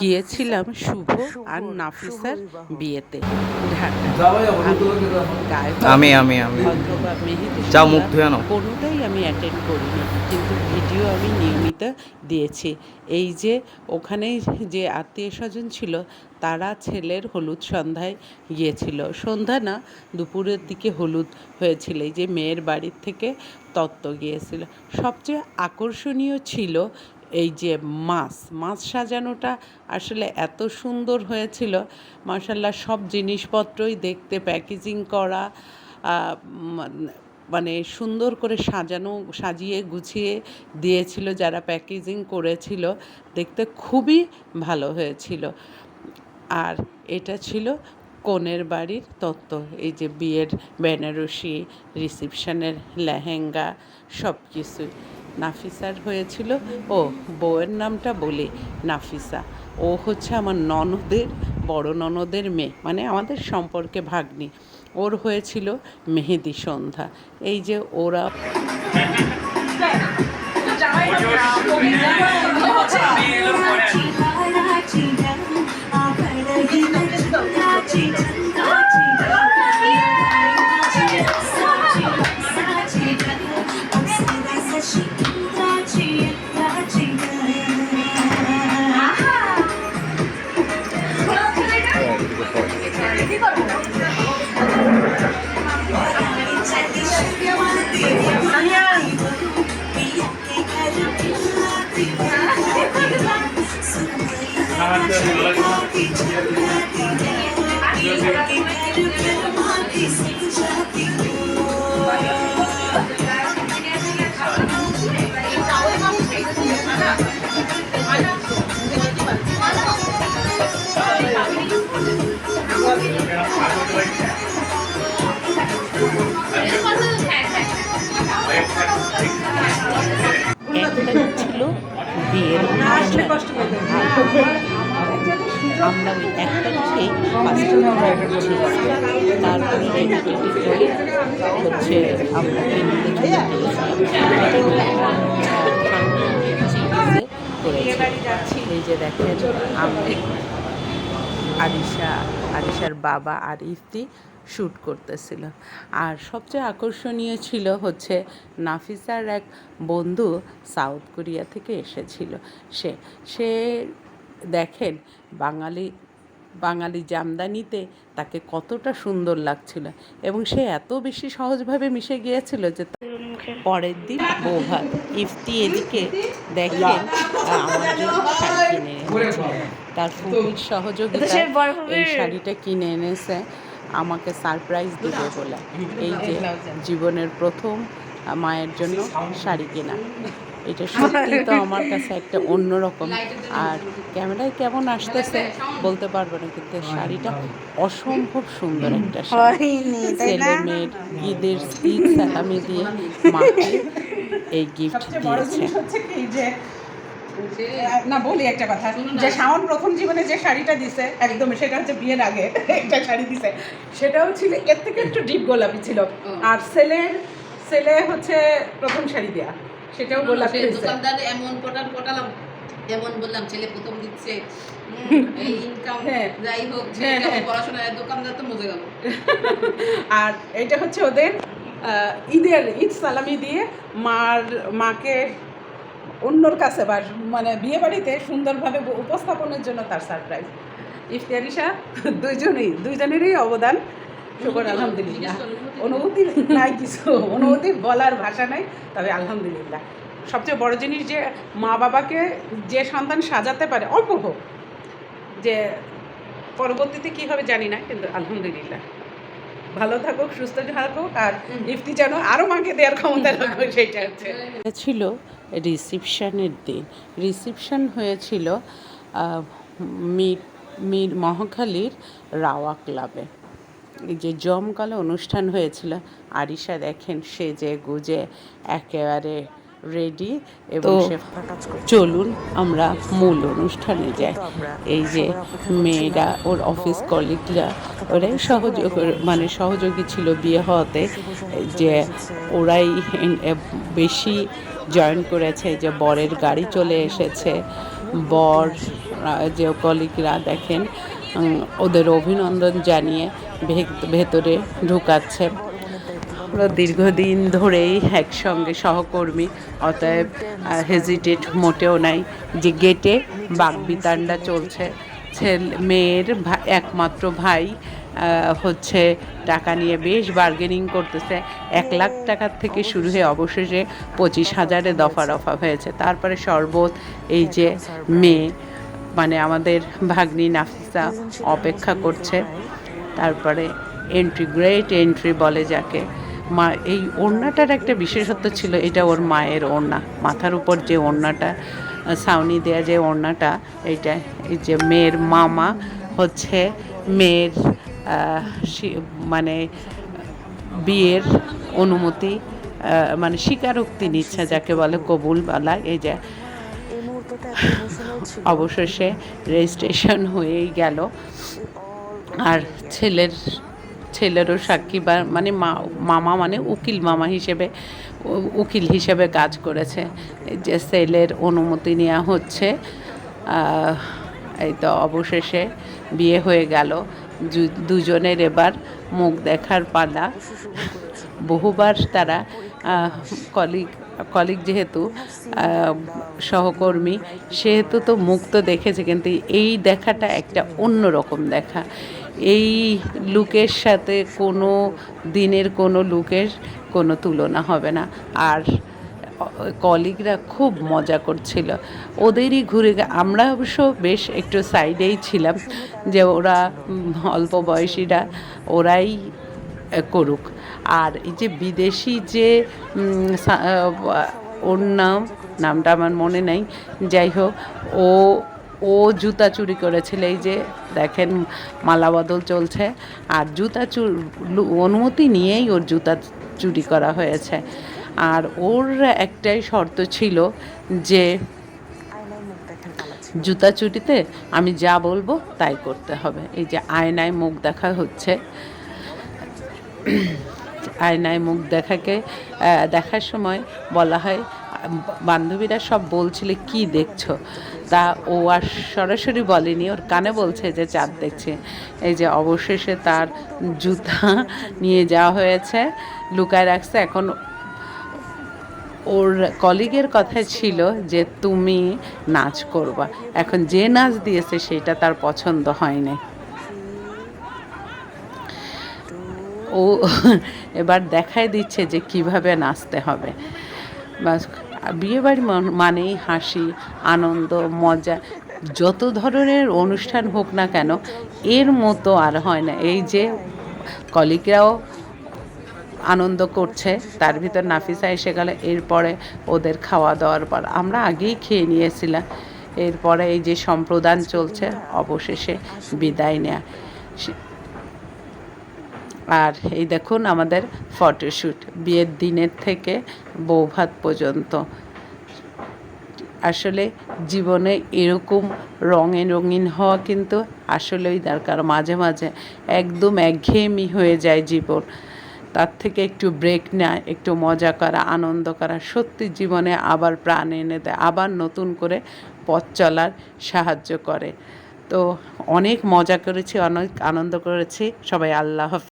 গিয়েছিলাম শুভ আর নাফিসার বিয়েতে। ঢাকা। আমি আমি আমি যাও, মুখ ধুয়ে আনো। কোনোটাই আমি অ্যাটেন্ড করিনি কিন্তু ভিডিও আমি নিয়মিত দিয়েছি। এই যে ওখানে যে আত্মীয় স্বজন ছিল তারা ছেলের হলুদ সন্ধ্যায় গিয়েছিল। সন্ধ্যা না দুপুরের দিকে হলুদ হয়েছিল। এই যে মেয়ের বাড়ির থেকে তত্ত্ব গিয়েছিল। সবচেয়ে আকর্ষণীয় ছিল এই যে মাছ মাছ সাজানোটা আসলে এত সুন্দর হয়েছিল। মার্শাল্লাহ সব জিনিসপত্রই দেখতে, প্যাকেজিং করা মানে সুন্দর করে সাজানো, সাজিয়ে গুছিয়ে দিয়েছিল যারা প্যাকেজিং করেছিল। দেখতে খুবই ভালো হয়েছিল। আর এটা ছিল কনের বাড়ির তত্ত্ব, এই যে বিয়ের বেনারসি, রিসিপশনের লেহেঙ্গা সব কিছুই নাফিসার হয়েছিল, ও বউয়ের নামটা বলি নাফিসা। ও হচ্ছে আমার ননদের, বড় ননদের মেয়ে মানে আমাদের সম্পর্কে ভাগ্নি। ওর হয়েছিল মেহেদি সন্ধ্যা। এই যে ওরা Thank you. বিয়ের আমরা ওই একটা খেয়ে তারপরে হচ্ছে আমরা এই যে দেখেন আমি আরিশা আরিশার বাবা আর ইফতি। শ্যুট করতেছিল। আর সবচেয়ে আকর্ষণীয় ছিল হচ্ছে নাফিসার এক বন্ধু সাউথ কোরিয়া থেকে এসেছিল। সে সে দেখেন বাঙালি বাঙালি জামদানিতে তাকে কতটা সুন্দর লাগছিল এবং সে এত বেশি সহজভাবে মিশে গিয়েছিল যে পরের দিন বৌভাত ইফতি এদিকে দেখেন আমার জন্য শাড়ি কিনে এনেছে। তার ফুপির সহযোগিতায় এই শাড়িটা কিনে এনেছে। আমাকে সারপ্রাইজ দিবে বলে। এই যে জীবনের প্রথম মায়ের জন্য শাড়ি কেনা। এটা সত্যি তো আমার কাছে একটা অন্যরকম। আর ক্যামেরায় কেমন আসতেছে বলতে পারব না কিন্তু শাড়িটা অসম্ভব সুন্দর একটা শাড়ি। ছেলে মেয়ের ঈদের ঈদ সালামি দিয়ে মাকে এই গিফট দিয়েছে। হচ্ছে কি যে না বলি একটা কথা। যে শাওন প্রথম জীবনে যে শাড়িটা দিছে একদম সেটা হচ্ছে বিয়ের আগে একটা শাড়ি দিছে। সেটাও ছিল এর থেকে একটু ডিপ গোলাপি ছিল। আর ছেলের ছেলে হচ্ছে প্রথম শাড়ি দেয়া। সেটাও গোলাপি দোকানদার এমন পটান পটালাম এমন বললাম ছেলে প্রথম দিচ্ছে। ইনকাম হ্যাঁ। যাই হোক হ্যাঁ, হ্যাঁ। পড়াশোনা দোকানদার তো মজে গেল। আর এটা হচ্ছে ওদের ঈদের ঈদ সালামি দিয়ে মার মাকে অন্যর কাছে বা মানে বিয়ে বাড়িতে সুন্দরভাবে উপস্থাপনের জন্য তার সারপ্রাইজ ইফতিয়ারিশা দুইজনেই দুইজনেরই অবদান। শুকর আলহামদুলিল্লাহ। অনুভূতি। নাই কিছু। অনুভূতি বলার ভাষা নাই তবে আলহামদুলিল্লাহ। সবচেয়ে বড় জিনিস যে মা বাবাকে যে সন্তান সাজাতে পারে অল্প হোক যে পরবর্তীতে কী হবে জানি না কিন্তু আলহামদুলিল্লাহ। ভালো থাকুক সুস্থ থাকুক আর ইফতি যেন আরও মাকে দেওয়ার ক্ষমতা রাখুক সেইটা হচ্ছে। ছিল রিসিপশনের দিন। রিসিপশন হয়েছিল মির মির মহাখালীর রাওয়া ক্লাবে। এই যে জমকালো অনুষ্ঠান হয়েছিল আরিশা দেখেন সেজে গুজে একেবারে রেডি এবং চলুন আমরা মূল অনুষ্ঠানে যাই। এই যে মেয়েরা ওর অফিস কলিগরা ওরাই সহযোগ মানে সহযোগী ছিল বিয়ে হওয়াতে। যে ওরাই বেশি জয়েন করেছে, যে বরের গাড়ি চলে এসেছে। বর যে কলিগরা দেখেন ওদের অভিনন্দন জানিয়ে ভেতরে ঢুকাচ্ছে। আমরা দীর্ঘদিন ধরেই একসঙ্গে সহকর্মী, অতএব হেজিটেট মোটেও নাই যে গেটে বাগবিতান্ডা চলছে। ছেলে, মেয়ের একমাত্র ভাই হচ্ছে টাকা নিয়ে বেশ বার্গেনিং করতেছে। এক লাখ টাকার থেকে শুরু হয়ে অবশেষে পঁচিশ হাজারে দফা রফা হয়েছে। তারপরে শরবত, এই যে মেয়ে মানে আমাদের ভাগ্নি নাফিসা অপেক্ষা করছে। তারপরে এন্ট্রি গ্রেট এন্ট্রি বলে যাকে। মা, এই ওড়নাটার একটা বিশেষত্ব ছিল, এটা ওর মায়ের ওড়না। মাথার উপর যে ওড়নাটা, ছাউনি দেয়া যে ওড়নাটা, এইটা, এই যে মেয়ের মামা হচ্ছে মেয়ের মানে বিয়ের অনুমতি মানে স্বীকারোক্তি নিচ্ছে যাকে বলে কবুল বলা এই যে অবশেষে রেজিস্ট্রেশন হয়েই গেল। আর ছেলের, ছেলেরও সাক্ষী বা মানে মা, মামা মানে উকিল মামা হিসেবে উকিল হিসেবে কাজ করেছে। যে সেলের অনুমতি নেওয়া হচ্ছে এই তো অবশেষে বিয়ে হয়ে গেল। দুজনের এবার মুখ দেখার পালা। বহুবার তারা কলিগ কলিগ যেহেতু সহকর্মী, সেহেতু তো মুখ তো দেখেছে, কিন্তু এই দেখাটা একটা অন্য রকম দেখা। এই লুকের সাথে কোনো দিনের কোনো লুকের কোনো তুলনা হবে না। আর কলিগরা খুব মজা করছিল। ওদেরই ঘুরে আমরা অবশ্য বেশ একটু সাইডেই ছিলাম যে ওরা অল্প বয়সীরা ওরাই করুক। আর এই যে বিদেশি যে ওর নাম, নামটা আমার মনে নেই, যাই হোক, ও ও জুতা চুরি করেছিল, এই যে দেখেন মালা বদল চলছে। আর জুতা চুর অনুমতি নিয়েই ওর জুতা চুরি করা হয়েছে। আর ওর একটাই শর্ত ছিল যে জুতা চুরিতে আমি যা বলব তাই করতে হবে। এই যে আয়নায় মুখ দেখা হচ্ছে। আয়নায় মুখ দেখাকে দেখার সময় বলা হয়, বান্ধবীরা সব বলছিল, কি দেখছ? তা ও আর সরাসরি বলেনি, ওর কানে বলছে যে, চাঁদ দেখছে। এই যে অবশেষে তার জুতা নিয়ে যাওয়া হয়েছে, লুকায় রাখছে। এখন ওর কলিগের কথা ছিল যে তুমি নাচ করবা। এখন যে নাচ দিয়েছে সেটা তার পছন্দ হয়নি। ও এবার দেখাই দিচ্ছে যে কীভাবে নাচতে হবে। বাস, বিয়েবাড়ি মানেই হাসি, আনন্দ, মজা, যত ধরনের অনুষ্ঠান হোক না কেন, এর মতো আর হয় না। এই যে কলিগরাও আনন্দ করছে। তার ভিতর নাফিসা এসে গেলে, এরপরে ওদের খাওয়া দাওয়ার পর। আমরা আগেই খেয়ে নিয়েছিলাম। এরপরে এই যে সম্প্রদান চলছে, অবশেষে বিদায় নেয়া। আর এই দেখুন আমাদের ফটোশ্যুট বিয়ের দিনের থেকে বৌভাত পর্যন্ত। আসলে জীবনে এরকম রঙে রঙিন হওয়া কিন্তু আসলেই দরকার। মাঝে মাঝে একদম একঘেয়েমি হয়ে যায় জীবন। তার থেকে একটু ব্রেক নেয়, একটু মজা করা, আনন্দ করা, সত্যি জীবনে আবার প্রাণ এনে দেয়, আবার নতুন করে পথ চলার সাহায্য করে। তো অনেক মজা করেছি, অনেক আনন্দ করেছি। সবাই আল্লাহ